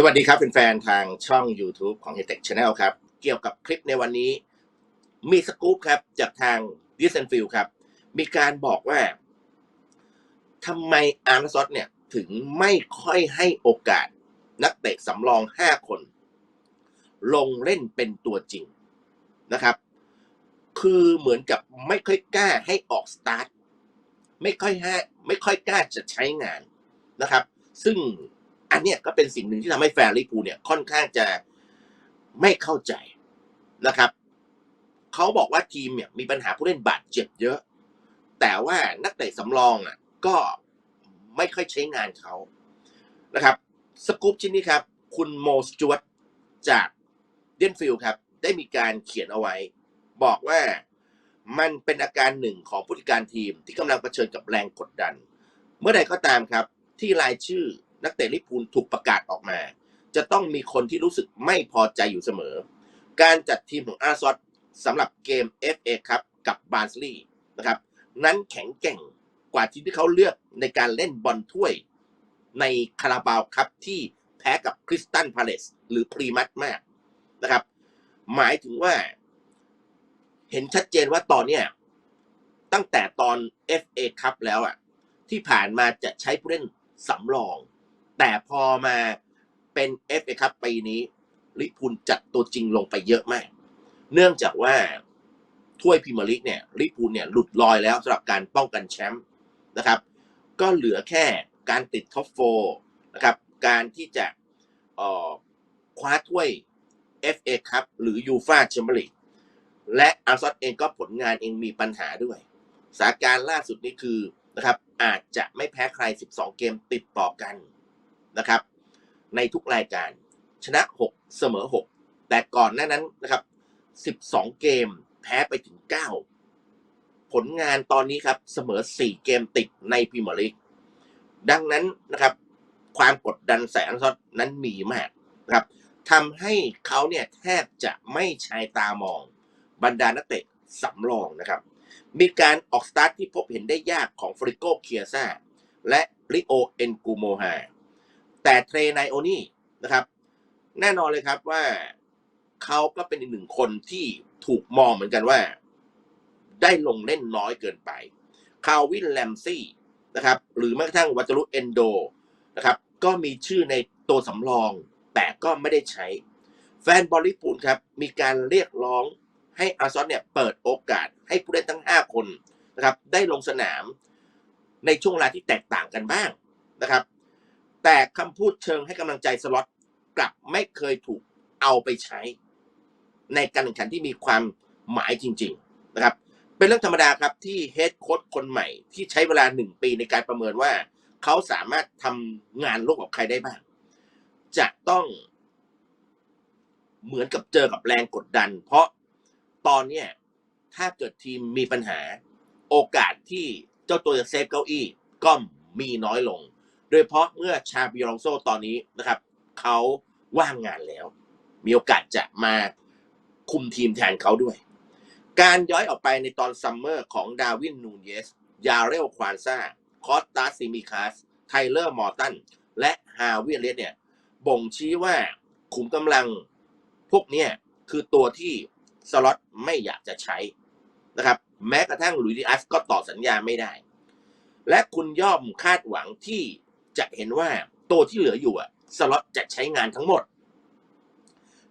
สวัสดีครับเป็นแฟนๆทางช่อง YouTube ของ h e t e c h Channel ครับ เกี่ยวกับคลิปในวันนี้ มีสกู๊ปครับ จากทาง d i s เ n f i e l d ครับ มีการบอกว่าทำไมอาร์นซอตเนี่ย ถึงไม่ค่อยให้โอกาสนักเตะสำรอง 5 คน ลงเล่นเป็นตัวจริงนะครับ คือเหมือนกับไม่ค่อยกล้าให้ออกสตาร์ทไม่ค่อยให้ไม่ค่อยกล้าจะใช้งานนะครับ ซึ่ง อันนี้ก็เป็นสิ่งหนึ่งที่ทำให้แฟนลิเวอร์พูเนี่ยค่อนข้างจะไม่เข้าใจนะครับเขาบอกว่าทีมเนี่ยมีปัญหาผู้เล่นบาดเจ็บเยอะ แต่ว่านักเตะสำรองอะก็ไม่ค่อยใช้งานเขานะครับสกู๊ปชิ้นนี้ครับ คุณโมสจวตจากเดนฟิลด์ครับ ได้มีการเขียนเอาไว้ บอกว่ามันเป็นอาการหนึ่งของผู้จัดการทีมที่กำลังเผชิญกับแรงกดดัน เมื่อใดก็ตามครับ ที่รายชื่อ นักเตะลิเวอร์พูลถูกประกาศออกมา จะต้องมีคนที่รู้สึกไม่พอใจอยู่เสมอ การจัดทีมของอาร์ซอตสำหรับเกม FA ครับกับบาร์สลีย์นะครับนั้นแข็งแกร่งกว่าทีมที่เขาเลือกในการเล่นบอลถ้วย ในคาราบาวครับที่แพ้กับคริสตันพาเลสหรือพรีมัตมากนะครับ หมายถึงว่า เห็นชัดเจนว่าตอนเนี้ยตั้งแต่ตอน FA ครับแล้วอะที่ผ่านมาจะใช้ผู้เล่นสำรอง แต่พอมาเป็น FA ครับปีนี้ลิพูลจัดตัวจริงลงไปเยอะมาก เนื่องจากว่าถ้วยพรีเมียร์ลีกเนี่ยลิพูลเนี่ยหลุดลอยแล้วสำหรับการป้องกันแชมป์นะครับ ก็เหลือแค่การติดท็อปโฟนะครับการที่จะคว้าถ้วย FA ครับหรือยูฟาแชมเปี้ยนลีกและอาร์ซอตเองก็ผลงานเองมีปัญหาด้วยสถานการณ์ล่าสุดนี้คือนะครับอาจจะไม่แพ้ใคร 12 เกมติดต่อกัน นะครับ ในทุกรายการชนะ 6 เสมอ 6 แต่ก่อนหน้านั้นนะครับ 12 เกมแพ้ไปถึง 9 ผลงานตอนนี้ครับเสมอ 4 เกมติดในพรีเมียร์ลีกดังนั้นนะครับ ความกดดันแสนซอดนั้นมีมากนะครับทำให้เขาเนี่ยแทบจะไม่ใชายตามองบรรดานักเตะสำรองนะครับ มีการออกสตาร์ทที่พบเห็นได้ยากของฟริโกเคียซ่าและริโอเอนกูโมฮา แต่เทรไนโอนี่นะครับ แน่นอนเลยครับว่าเขาก็เป็นอีกหนึ่งคนที่ถูกมองเหมือนกันว่า ได้ลงเล่นน้อยเกินไปคาร์วินแลมซี่นะครับ หรือแม้กระทั่งวัตลุเอนโดนะครับ ก็มีชื่อในตัวสำรอง แต่ก็ไม่ได้ใช้ แฟนบอลลิปูลครับ มีการเรียกร้องให้อาร์ซอนเนี่ยเปิดโอกาสให้ผู้เล่นทั้ง 5 คนนะครับ ได้ลงสนามในช่วงเวลาที่แตกต่างกันบ้างนะครับ แต่คำพูดเชิงให้กำลังใจสล็อตกลับไม่เคยถูกเอาไปใช้ ในการแข่งขันที่มีความหมายจริง ๆ นะครับ เป็นเรื่องธรรมดาครับที่เฮดโค้ชคนใหม่ที่ใช้เวลาหนึ่งปีในการประเมินว่า เขาสามารถทำงานร่วมกับใครได้บ้าง จะต้องเหมือนกับเจอกับแรงกดดัน เพราะตอนเนี้ยถ้าเกิดทีมมีปัญหา โอกาสที่เจ้าตัวจะเซฟเก้าอี้ก็มีน้อยลง โดยเฉพาะเมื่อชาบิอลองโซตอนนี้นะครับเขาว่างงานแล้ว มีโอกาสจะมาคุมทีมแทนเขาด้วย การย้อยออกไปในตอนซัมเมอร์ของดาวินนูนเยส ยาเรลควานซาคอสตาซิมิคัสไทเลอร์มอร์ตัน และฮาวิเลียสเนี่ย บ่งชี้ว่าขุมกำลังพวกนี้คือตัวที่สล็อตไม่อยากจะใช้นะครับ แม้กระทั่งลุยดิอัสก็ต่อสัญญาไม่ได้ และคุณย่อมคาดหวังที่ จะเห็นว่าตัวที่เหลืออยู่อะสล็อตจะใช้งานทั้งหมด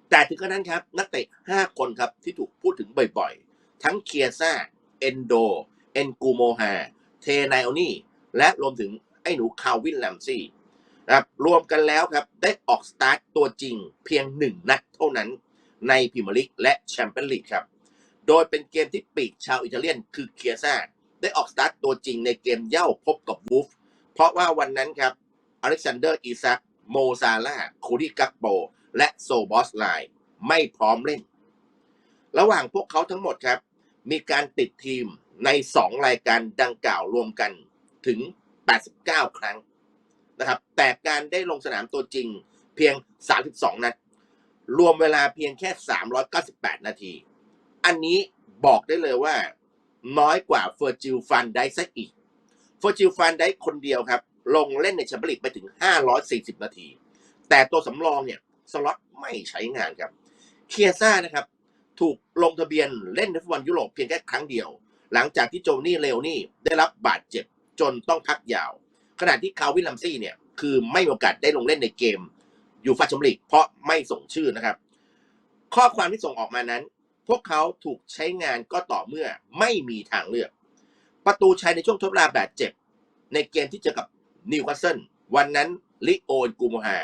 แต่ถึงกระนั้นครับ นักเตะ 5 คนครับที่ถูกพูดถึงบ่อยๆ ทั้งเคียซ่า เอนโด เอนกูโมฮา เทไนโอนี่ และรวมถึงไอ้หนูคาวินแลมซี่นะครับรวมกันแล้วครับ ได้ออกสตาร์ทตัวจริงเพียง 1 นัดเท่านั้นในพรีเมียร์ลีกและแชมเปี้ยนลีกครับ โดยเป็นเกมที่ปีกชาวอิตาเลียน คือเคียซ่า ได้ออกสตาร์ทตัวจริงในเกมเย่าพบกับวูฟ เพราะว่าวันนั้นครับอเล็กซานเดอร์อีซักโมซาลาคูดี้กักโป และโซบอสไลน์ไม่พร้อมเล่น ระหว่างพวกเขาทั้งหมดครับ มีการติดทีมใน 2 รายการดังกล่าวรวมกันถึง 89 ครั้งนะครับแต่การได้ลงสนามตัวจริงเพียง 32 นัด รวมเวลาเพียงแค่ 398 นาที อันนี้บอกได้เลยว่า น้อยกว่าเฟอร์จิลฟันได้ซะอีก ฟอร์จิลฟันได้คนเดียวครับ ลงเล่นในแชมเปี้ยนลีกไปถึง 540 นาที แต่ตัวสำรองเนี่ย สล็อตไม่ใช้งานครับเคียซ่านะครับ ถูกลงทะเบียนเล่นในฟุตบอลยุโรปเพียงแค่ครั้งเดียว หลังจากที่โจนี่เลวนี่ได้รับบาดเจ็บจนต้องพักยาว ขณะที่คาร์วินลัมซี่เนี่ย คือไม่มีโอกาสได้ลงเล่นในเกมยูฟาแชมเปี้ยนลีกเพราะไม่ส่งชื่อนะครับ ข้อความที่ส่งออกมานั้น พวกเขาถูกใช้งานก็ต่อเมื่อไม่มีทางเลือก ประตูชัยในช่วงทดเวลาบาดเจ็บ ในเกมที่เจอกับนิวคาสเซิลวันนั้นลิโอนกูโมฮา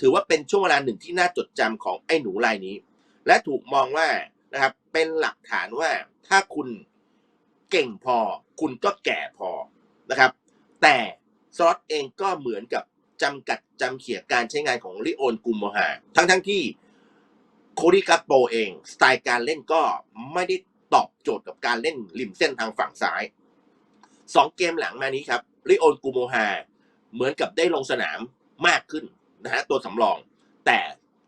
ถือว่าเป็นช่วงเวลาหนึ่งที่น่าจดจำของไอ้หนูรายนี้ และถูกมองว่านะครับเป็นหลักฐานว่าถ้าคุณเก่งพอ คุณก็แก่พอนะครับ แต่สล็อตเองก็เหมือนกับจำกัดจำเขียการใช้งานของลิโอนกูโมฮาทั้งทั้งที่โคดิกาโปเอง สไตล์การเล่นก็ไม่ได้ตอบโจทย์กับการเล่นริมเส้นทางฝั่งซ้าย สองเกมหลังมานี้ครับลิโอนกูโมฮาเหมือนกับได้ลงสนามมากขึ้นนะฮะตัวสำรอง แต่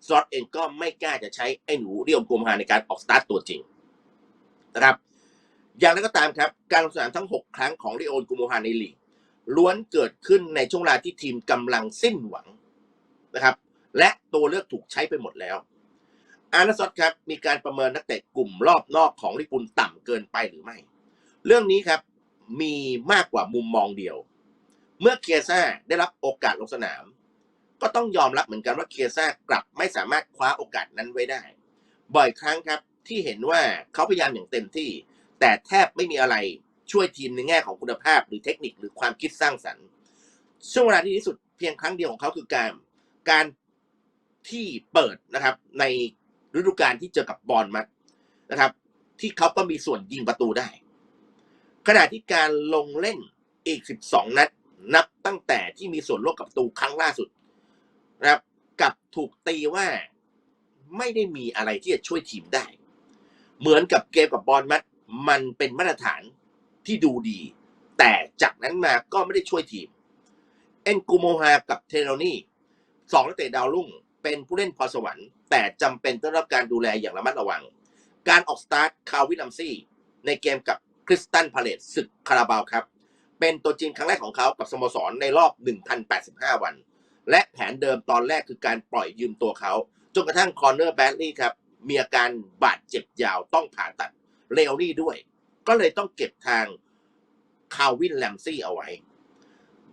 ซอตเองก็ไม่กล้าจะใช้ไอ้หนูลิโอนกูโมฮาในการออกสตาร์ทตัวจริงนะครับอย่างไรก็ตามครับ การลงสนามทั้ง 6 ครั้งของลิโอนกูโมฮาในลีกล้วนเกิดขึ้นในช่วงเวลาที่ทีมกำลังสิ้นหวังนะครับ และตัวเลือกถูกใช้ไปหมดแล้ว อาร์นาซอตครับมีการประเมินนักเตะกลุ่มรอบนอกของลิปูลต่ำเกินไปหรือไม่ เรื่องนี้ครับ มีมากกว่ามุมมองเดียว เมื่อเคียซ่าได้รับโอกาสลงสนาม ก็ต้องยอมรับเหมือนกันว่าเคียซ่ากลับไม่สามารถคว้าโอกาสนั้นไว้ได้ บ่อยครั้งครับที่เห็นว่าเขาพยายามอย่างเต็มที่ แต่แทบไม่มีอะไรช่วยทีมในแง่ของคุณภาพ หรือเทคนิคหรือความคิดสร้างสรรค์ ช่วงเวลาที่ดีสุดเพียงครั้งเดียวของเขาคือการการที่เปิดนะครับ ในฤดูกาลที่เจอกับบอลมัดนะครับ ที่เขาก็มีส่วนยิงประตูได้ ขณะที่การลงเล่นอีก 12 นัด นับตั้งแต่ที่มีส่วนร่วมกับตูครั้งล่าสุดนะครับกับถูกตีว่าไม่ได้มีอะไรที่จะช่วยทีมได้ เหมือนกับเกมกับบอลมัดมันเป็นมาตรฐานที่ดูดี แต่จากนั้นมาก็ไม่ได้ช่วยทีม เอ็นกูโมฮากับเทโรนี่สองนักเตะดาวรุ่ง เป็นผู้เล่นพอสวรรค์ แต่จำเป็นต้องรับการดูแลอย่างระมัดระวัง การออกสตาร์ทคาวิลัมซี่ในเกมกับ คริสตันพาเลตศึกคาราบาวครับ เป็นตัวจริงครั้งแรกของเขากับสโมสรในรอบ 1,085 วัน และแผนเดิมตอนแรกคือการปล่อยยืมตัวเขา จนกระทั่งคอนเนอร์แบดลี่ครับ มีอาการบาดเจ็บยาวต้องผ่าตัดเรลนี่ด้วย ก็เลยต้องเก็บทางคาวินแลมซี่เอาไว้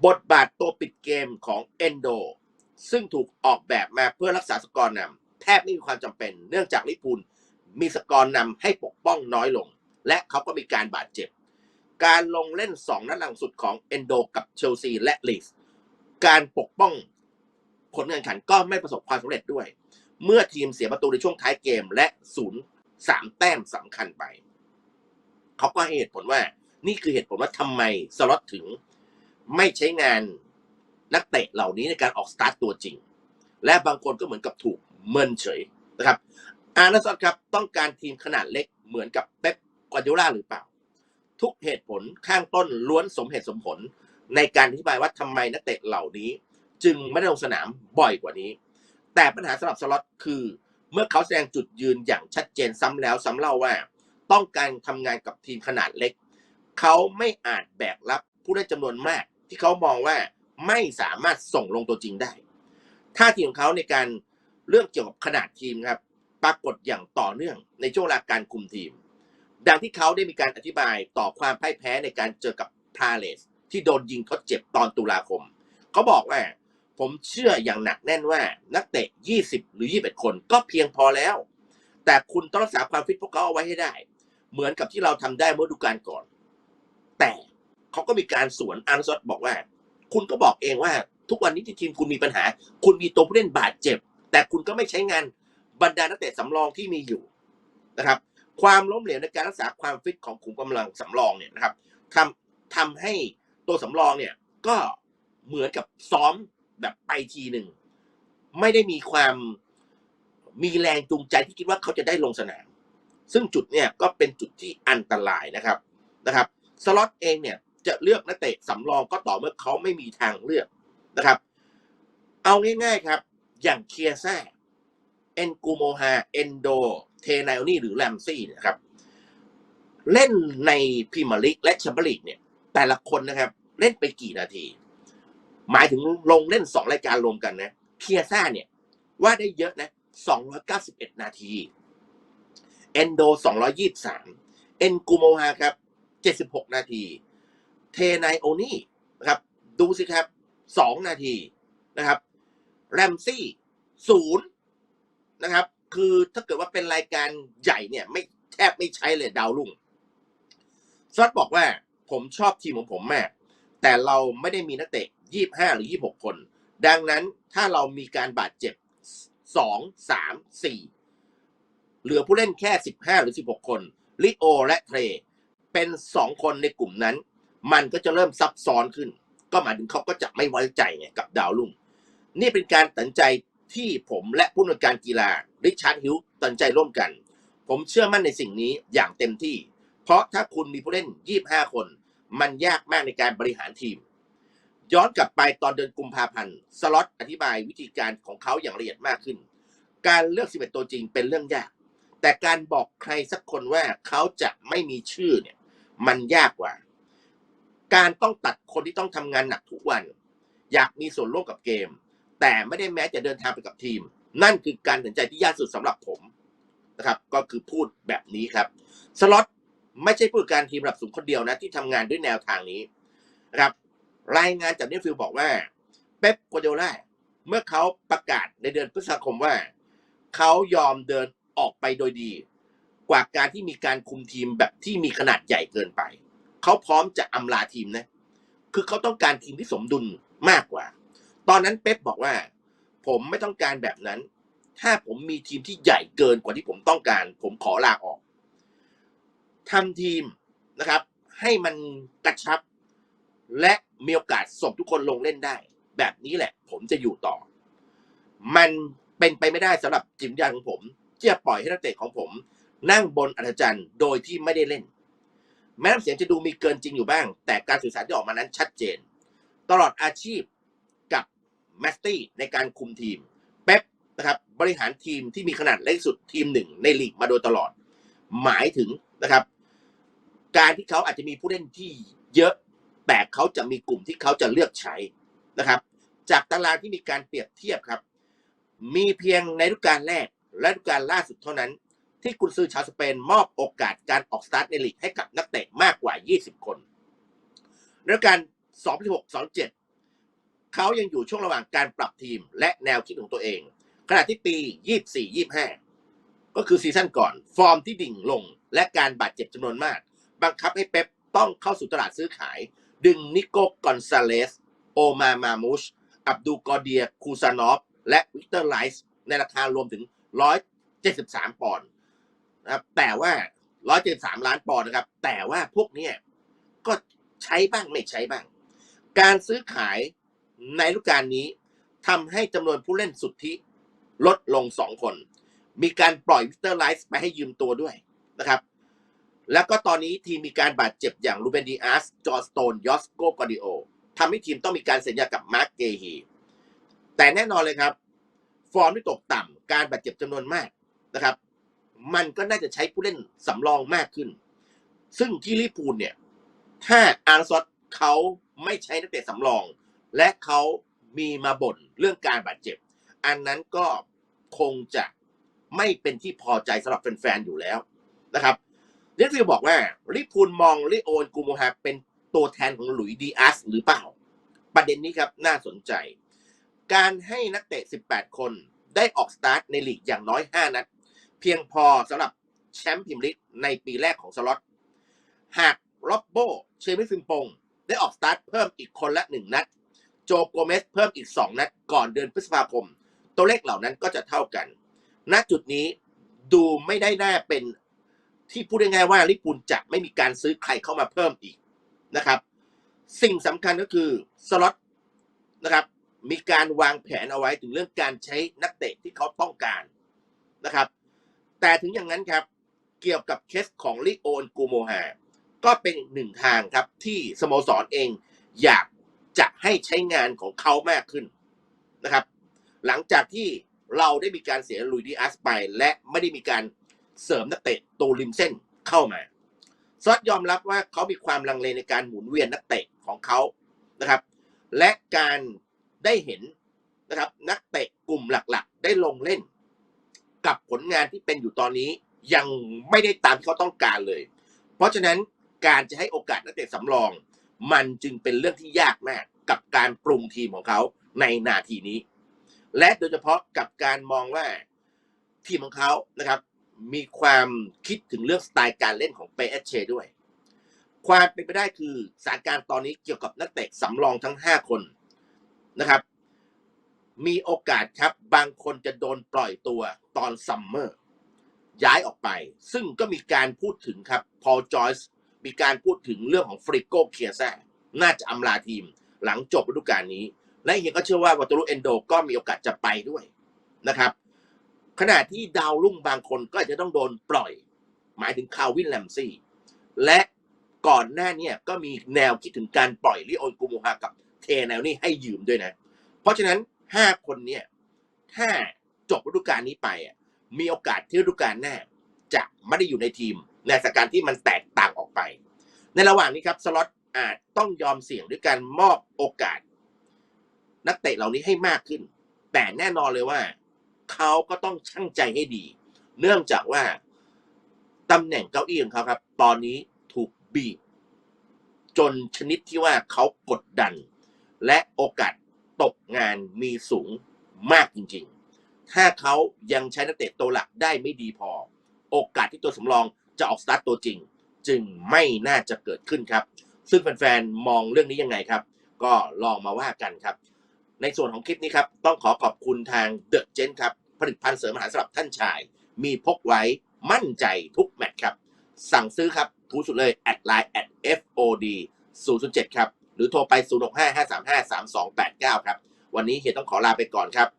บทบาทตัวปิดเกมของเอนโดซึ่งถูกออกแบบมาเพื่อรักษาสกอร์นำแทบไม่มีความจำเป็น เนื่องจากลิปูลมีสกอร์นำให้ปกป้องน้อยลง และเขาก็มีการบาดเจ็บ การลงเล่น 2 นัดหลังสุดของเอนโดกับเชลซีและลีสการปกป้องผลการแข่งขันก็ไม่ประสบความสำเร็จด้วย เมื่อทีมเสียประตูในช่วงท้ายเกมและศูนย์สามแต้มสำคัญไป เขาก็ให้เหตุผลว่า นี่คือเหตุผลว่าทำไมสล็อตถึงไม่ใช้งานนักเตะเหล่านี้ในการออกสตาร์ตตัวจริง และบางคนก็เหมือนกับถูกเมินเฉยนะครับอาร์นาซอตครับต้องการทีมขนาดเล็กเหมือนกับเป๊ป กวาดิโอลาหรือเปล่า ทุกเหตุผลข้างต้นล้วนสมเหตุสมผล ในการอธิบายว่าทำไมนักเตะเหล่านี้ จึงไม่ได้ลงสนามบ่อยกว่านี้ แต่ปัญหาสำหรับสล็อตคือ เมื่อเขาแสดงจุดยืนอย่างชัดเจนซ้ำแล้วซ้ำเล่าว่า ต้องการทำงานกับทีมขนาดเล็ก เขาไม่อาจแบกรับผู้เล่นจำนวนมาก ที่เขามองว่าไม่สามารถส่งลงตัวจริงได้ท่าทีของเขาในการเรื่องเกี่ยวกับขนาดทีมครับ ปรากฏอย่างต่อเนื่องในช่วงเวลาการคุมทีม ดังที่เขาได้มีการอธิบายต่อความพ่ายแพ้ในการเจอกับพาเลสที่โดนยิงทดเจ็บตอนตุลาคม เขาบอกว่า ผมเชื่ออย่างหนักแน่นว่านักเตะ 20 หรือ 21 คนก็เพียงพอแล้ว แต่คุณต้องรักษาความฟิตพวกเขาเอาไว้ให้ได้ เหมือนกับที่เราทำได้เมื่อดูกาลก่อน แต่เขาก็มีการสวนอาร์นซอตบอกว่า คุณก็บอกเองว่า ทุกวันนี้ที่ทีมคุณมีปัญหา คุณมีตัวผู้เล่นบาดเจ็บ แต่คุณก็ไม่ใช้งานบรรดานักเตะสำรองที่มีอยู่นะครับ ความล้มเหลวในการรักษาความฟิตของขุมกำลังสำรองเนี่ยนะครับทำทำให้ตัวสำรองเนี่ยก็เหมือนกับซ้อมแบบไปทีหนึ่ง ไม่ได้มีความมีแรงจูงใจที่คิดว่าเขาจะได้ลงสนาม ซึ่งจุดเนี่ยก็เป็นจุดที่อันตรายนะครับนะครับสล็อตเองเนี่ยจะเลือกนักเตะสำรองก็ต่อเมื่อเขาไม่มีทางเลือกนะครับ เอาง่ายๆครับ อย่างเคียซ่า เอนกูโมฮาเอนโด เทนายนี่หรือแรมซี่นะครับ เล่นในพรีเมียร์ลีกและแชมเปี้ยนลีกเนี่ย แต่ละคนนะครับ เล่นไปกี่นาที หมายถึงลงเล่นสองรายการรวมกันนะ เคียซ่าเนี่ย ว่าได้เยอะนะ291นาที เอนโด223เอนกูโมฮาครับ76นาที เทนโอนี่นะครับ ดูสิครับ2นาทีนะครับ แรมซี่ศูนย์ นะครับ คือถ้าเกิดว่าเป็นรายการใหญ่เนี่ย ไม่แทบไม่ใช้เลยดาวรุ่งซอดบอกว่าผมชอบทีมของผมมาก แต่เราไม่ได้มีนักเตะ 25 หรือ 26 คน ดังนั้นถ้าเรามีการบาดเจ็บ 2 3 4 เหลือผู้เล่นแค่ 15 หรือ 16 คนลิโอและเทร เป็น 2 คนในกลุ่มนั้น มันก็จะเริ่มซับซ้อนขึ้น ก็หมายถึงเขาก็จะไม่ไว้ใจไงกับดาวรุ่งนี่เป็นการตัดสินใจ ที่ผมและผู้อำนวยการกีฬาริชาร์ดฮิลตันใจร่วมกัน ผมเชื่อมั่นในสิ่งนี้อย่างเต็มที่ เพราะถ้าคุณมีผู้เล่น 25 คน มันยากมากในการบริหารทีม ย้อนกลับไปตอนเดือนกุมภาพันธ์สล็อตอธิบายวิธีการของเขาอย่างละเอียดมากขึ้น การเลือก 11 ตัวจริงเป็นเรื่องยาก แต่การบอกใครสักคนว่าเขาจะไม่มีชื่อเนี่ยมันยากกว่า การต้องตัดคนที่ต้องทำงานหนักทุกวัน อยากมีส่วนร่วมกับเกม แต่ไม่ได้แม้จะเดินทางไปกับทีม นั่นคือการตัดใจที่ยากสุดสำหรับผมนะครับ ก็คือพูดแบบนี้ครับสล็อตไม่ใช่ผู้การทีมระดับสูงคนเดียวนะที่ทำงานด้วยแนวทางนี้นะครับ รายงานจากเนฟิลบอกว่าเป๊ปโกวาร์ดิโอลาเมื่อเขาประกาศในเดือนพฤษภาคมว่า เขายอมเดินออกไปโดยดี กว่าการที่มีการคุมทีมแบบที่มีขนาดใหญ่เกินไป เขาพร้อมจะอำลาทีมนะ คือเขาต้องการทีมที่สมดุลมากกว่า ตอนนั้นเป๊ปบอกว่า ผมไม่ต้องการแบบนั้น ถ้าผมมีทีมที่ใหญ่เกินกว่าที่ผมต้องการ ผมขอลาออกทำทีมนะครับ ให้มันกระชับ และมีโอกาสส่งทุกคนลงเล่นได้ แบบนี้แหละ ผมจะอยู่ต่อ มันเป็นไปไม่ได้สำหรับจิตวิญญาณของผมที่จะปล่อยให้นักเตะของผม นั่งบนอัศจรรย์โดยที่ไม่ได้เล่น แม้น้ำเสียงจะดูมีเกินจริงอยู่บ้าง แต่การสื่อสารที่ออกมานั้นชัดเจน ตลอดอาชีพ แมสตี้ในการคุมทีม เป๊ปนะครับบริหารทีมที่มีขนาดเล็กสุดทีมหนึ่งในลีกมาโดยตลอด หมายถึงนะครับ การที่เขาอาจจะมีผู้เล่นที่เยอะแต่เขาจะมีกลุ่มที่เขาจะเลือกใช้นะครับ จากตารางที่มีการเปรียบเทียบครับ มีเพียงในฤดูกาลแรกและฤดูกาลล่าสุดเท่านั้น ที่กุนซือชาวสเปนมอบโอกาสการออกสตาร์ทในลีกให้กับนักเตะมากกว่า 20 คนฤดูกาล 2016-27 เขายังอยู่ช่วงระหว่างการปรับทีมและแนวคิดของตัวเอง ขณะที่ปี 24-25 ก็คือซีซั่นก่อน ฟอร์มที่ดิ่งลงและการบาดเจ็บจำนวนมาก บังคับให้เป๊ปต้องเข้าสู่ตลาดซื้อขาย ดึงนิโกกอนซาเลส โอมามามูช อับดูกอเดีย คูซานอฟ และวิกเตอร์ไลส์ในราคารวมถึง 173 ปอนด์นะครับแต่ว่า 173 ล้านปอนด์นะครับ แต่ว่าพวกนี้ก็ใช้บ้างไม่ใช้บ้าง การซื้อขาย ในฤดูกาลนี้ทำให้จำนวนผู้เล่นสุทธิลดลง2คน มีการปล่อยวิกเตอร์ไลส์ไปให้ยืมตัวด้วยนะครับ แล้วก็ตอนนี้ทีมมีการบาดเจ็บอย่างลูเบนดีอาสจอร์สโตนยอสโกกอดิโอทำให้ทีมต้องมีการสัญญากับมาร์กเกฮีแต่แน่นอนเลยครับ ฟอร์มที่ตกต่ำการบาดเจ็บจำนวนมากนะครับ มันก็น่าจะใช้ผู้เล่นสำรองมากขึ้น ซึ่งที่ลิปูลเนี่ย ถ้าอาร์ซอตเขาไม่ใช้นักเตะสำรอง และเขามีมาบ่นเรื่องการบาดเจ็บ อันนั้นก็คงจะไม่เป็นที่พอใจสำหรับแฟนๆอยู่แล้วนะครับเรดฟิลบอกว่าลิปูลมองลิโอนกูโมฮาเป็นตัวแทนของหลุยดีอาสหรือเปล่า ประเด็นนี้ครับน่าสนใจ การให้นักเตะ 18 คนได้ออกสตาร์ทในลีกอย่างน้อย 5 นัด เพียงพอสำหรับแชมป์พรีเมียร์ลีกในปีแรกของสล็อตหากโรบโบ เชมิฟิมปง ได้ออกสตาร์ทเพิ่มอีกคนละ 1 นัด โจโกเมสเพิ่มอีก 2 นัดก่อนเดือนพฤษภาคม ตัวเลขเหล่านั้นก็จะเท่ากัน ณจุดนี้ดูไม่ได้น่าเป็นที่พูดง่ายๆว่าลิปูลจะไม่มีการซื้อใครเข้ามาเพิ่มอีกนะครับ สิ่งสำคัญก็คือสล็อตนะครับมีการวางแผนเอาไว้ถึงเรื่องการใช้นักเตะที่เขาต้องการนะครับ แต่ถึงอย่างนั้นครับเกี่ยวกับเคสของลิโอนกูโมฮาก็เป็นหนึ่งทางครับที่สโมสรเองอยาก จะให้ใช้งานของเขามากขึ้นนะครับ หลังจากที่เราได้มีการเสียลุยดีอาสไป และไม่ได้มีการเสริมนักเตะตัวริมเส้นเข้ามาซอดยอมรับว่าเขามีความลังเลในการหมุนเวียนนักเตะของเขานะครับ และการได้เห็นนะครับนักเตะกลุ่มหลักๆ ได้ลงเล่น กับผลงานที่เป็นอยู่ตอนนี้ยังไม่ได้ตามที่เขาต้องการเลย เพราะฉะนั้นการจะให้โอกาสนักเตะสำรอง มันจึงเป็นเรื่องที่ยากมากกับการปรุงทีมของเขาในนาทีนี้ และโดยเฉพาะกับการมองว่าทีมของเขานะครับ มีความคิดถึงเรื่องสไตล์การเล่นของเปเอเชด้วย ความเป็นไปได้คือสถานการณ์ตอนนี้เกี่ยวกับนักเตะสำรองทั้ง 5 คนนะครับ มีโอกาสครับบางคนจะโดนปล่อยตัวตอนซัมเมอร์ย้ายออกไป ซึ่งก็มีการพูดถึงครับพอลจอยส์ มีการพูดถึงเรื่องของฟริโกเคียซ่าน่าจะอำลาทีม หลังจบฤดูกาลนี้ และเฮียก็เชื่อว่าวัตรุเอนโดก็มีโอกาสจะไปด้วยนะครับ ขณะที่ดาวรุ่งบางคนก็จะต้องโดนปล่อย หมายถึงคาวินแลมซี่ และก่อนหน้านี้ก็มีแนวคิดถึงการปล่อยลิโอนกูมูฮากับเทแนวนี่ให้ยืมด้วยนะ เพราะฉะนั้น 5 คนเนี่ยถ้าจบฤดูกาลนี้ไปมีโอกาสที่ฤดูกาลหน้าจะไม่ได้อยู่ในทีม ในสถานการณ์ที่มันแตกต่างออกไป ในระหว่างนี้ครับสล็อตอาจต้องยอมเสี่ยงด้วยการมอบโอกาส นักเตะเหล่านี้ให้มากขึ้น แต่แน่นอนเลยว่าเขาก็ต้องชั่งใจให้ดี เนื่องจากว่าตำแหน่งเก้าอี้ของเขาครับ ตอนนี้ถูกบีบจนชนิดที่ว่าเขากดดัน และโอกาสตกงานมีสูงมากจริง ๆ ถ้าเขายังใช้นักเตะตัวหลักได้ไม่ดีพอ โอกาสที่ตัวสำรอง จะออกสตาร์ทตัวจริง จึงไม่น่าจะเกิดขึ้นครับ ซึ่งแฟนๆมองเรื่องนี้ยังไงครับ ก็ลองมาว่ากันครับ ในส่วนของคลิปนี้ครับ ต้องขอขอบคุณทางเดอะเจนครับ ผลิตภัณฑ์เสริมอาหารสำหรับท่านชาย มีพกไว้มั่นใจทุกแมตช์ครับ สั่งซื้อครับถูกสุดเลยแอดไลน์ at FOD 007ครับหรือโทรไป 0655353289 ครับ วันนี้เฮียต้องขอลาไปก่อนครับ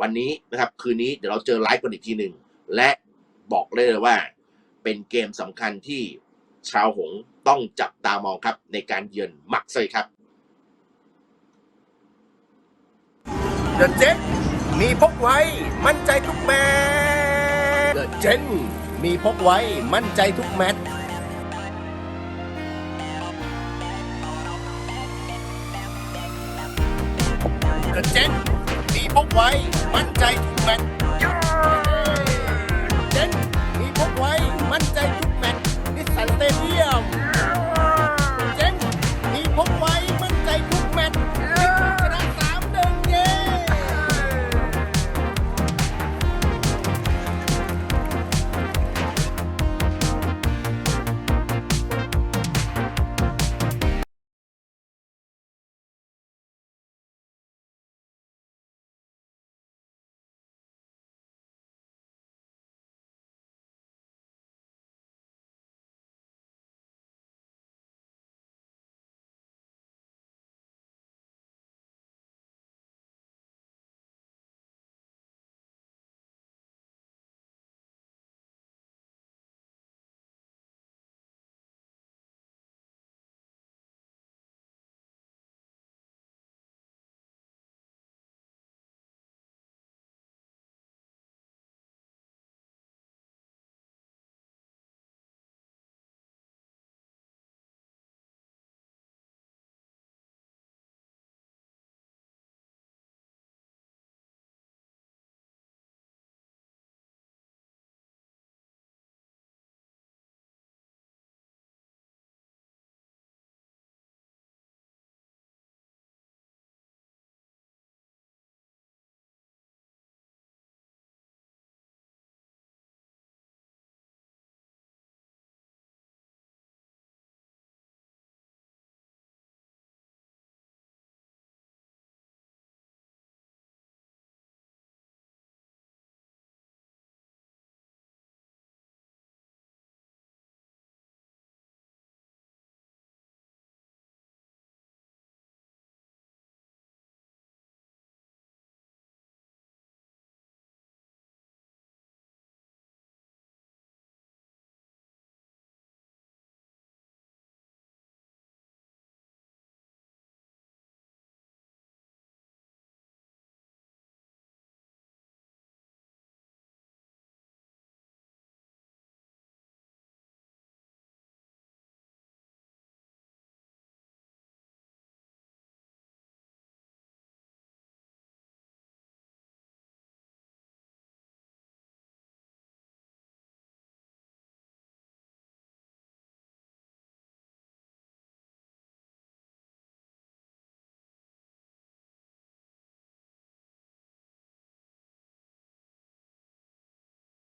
วันนี้นะครับคืนนี้เดี๋ยวเราเจอไลฟ์กันอีกทีหนึ่ง และบอกเลยว่า เป็นเกมสำคัญที่ชาวหงต้องจับตามองครับในการเยือนมักเซยครับเดอะเจ็มีพกไว้ มั่นใจทุกแมตเดอะเจนมีพกไว้ มั่นใจทุกแมตเดอะเจนมีพกไว้ มั่นใจทุกแมตเจนมีพกไว้ มั่นใจทุกแมตช์นิสสันสเตเดียม